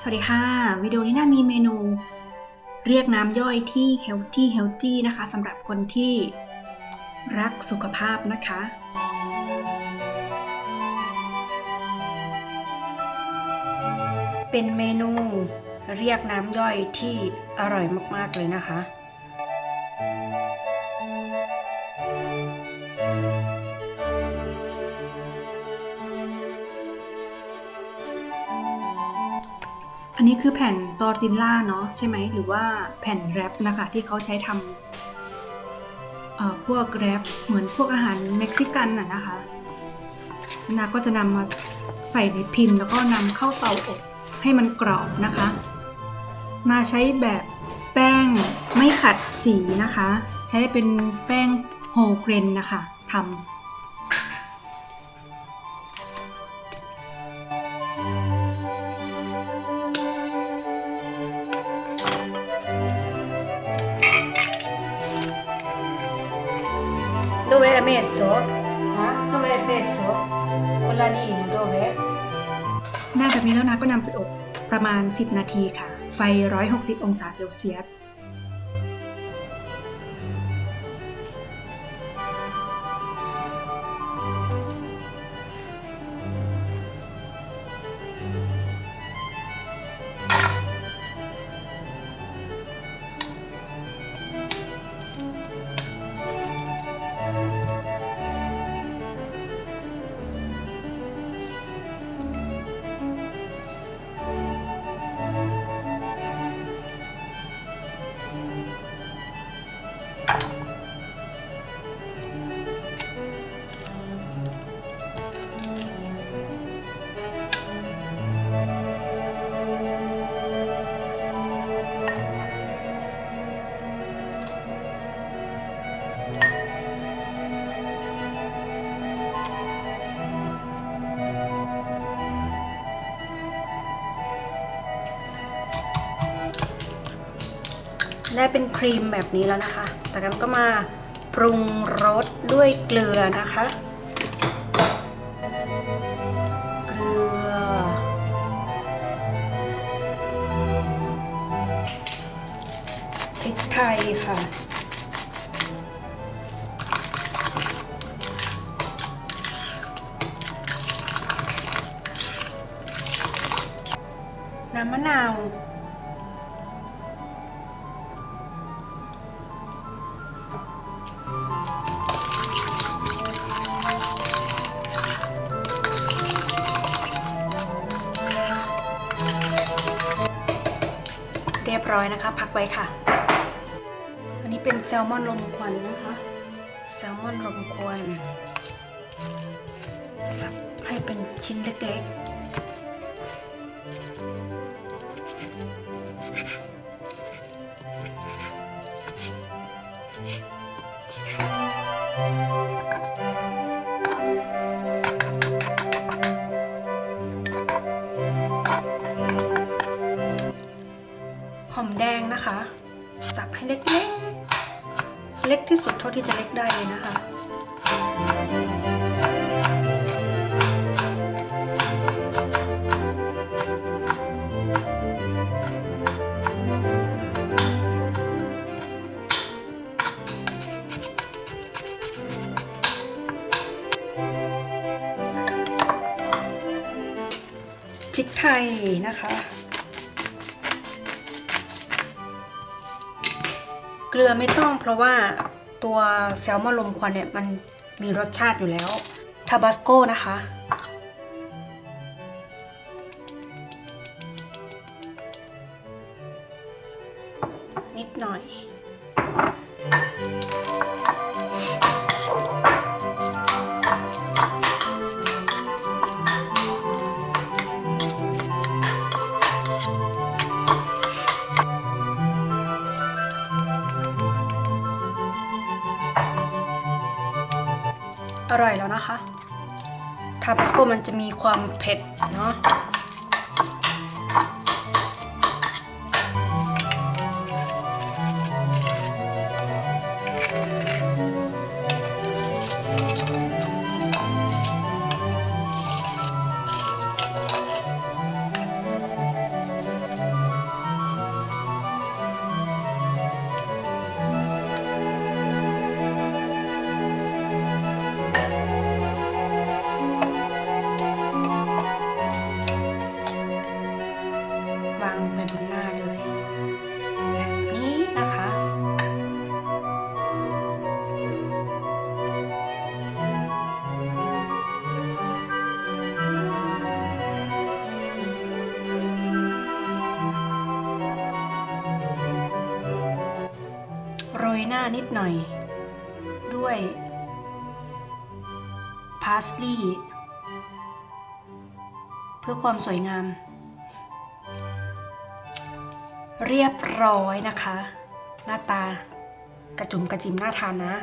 สวัสดีค่ะ วิดีโอนี้น่ามีเมนู เรียกน้ำย่อยที่ healthy healthy นะคะสำหรับคนที่รักสุขภาพนะคะ เป็นเมนูเรียกน้ำย่อยที่อร่อยมาก ๆ เลยนะคะ อันนี้คือแผ่นตอร์ตินล่าเนาะใช่ไหมหรือว่าแผ่นแรปนะคะที่เขาใช้ทำเอ่อพวกแรปเหมือนพวกอาหารเม็กซิกันน่ะนะคะนาก็จะนำมาใส่ในพิมพ์ แล้วก็นำเข้าเตาอบให้มันกรอบนะคะ นาใช้แบบแป้งไม่ขัดสีนะคะ ใช้เป็นแป้งโฮเกรนนะคะทำ Dove hai messo? Eh? dove l'hai messo? Con l'anino, dove? หน้าแบบนี้แล้วนะก็นำไปอบประมาณ 10 นาทีค่ะ ไฟ 160 องศาเซลเซียส ได้เป็นครีมแบบนี้แล้วนะคะแต่กันก็มาปรุงรสด้วยเกลือนะคะ เกลือ พริกไทยค่ะน้ำมะนาว ร้อยนะคะ พักไว้ค่ะ อันนี้เป็นแซลมอนลมควันนะคะ แซลมอนลมควันสับให้เป็นชิ้นเล็กๆ มแดงนะคะ สับให้เล็กๆ เล็กที่สุดเท่าที่จะเล็กได้เลยนะคะพริกไทยนะคะ เกลือไม่ต้องเพราะว่าตัวแซลมอนลมควันเนี่ยมันมีรสชาติอยู่แล้วทาบาสโกนะคะ นิดหน่อย อร่อยแล้วนะคะทาปาสโกมันจะมีความเผ็ดเนาะ หนิดหน่อย ด้วยพาสลีย์เพื่อความสวยงาม เรียบร้อยนะคะ หน้าตากระจุมกระจิมน่าทานนะ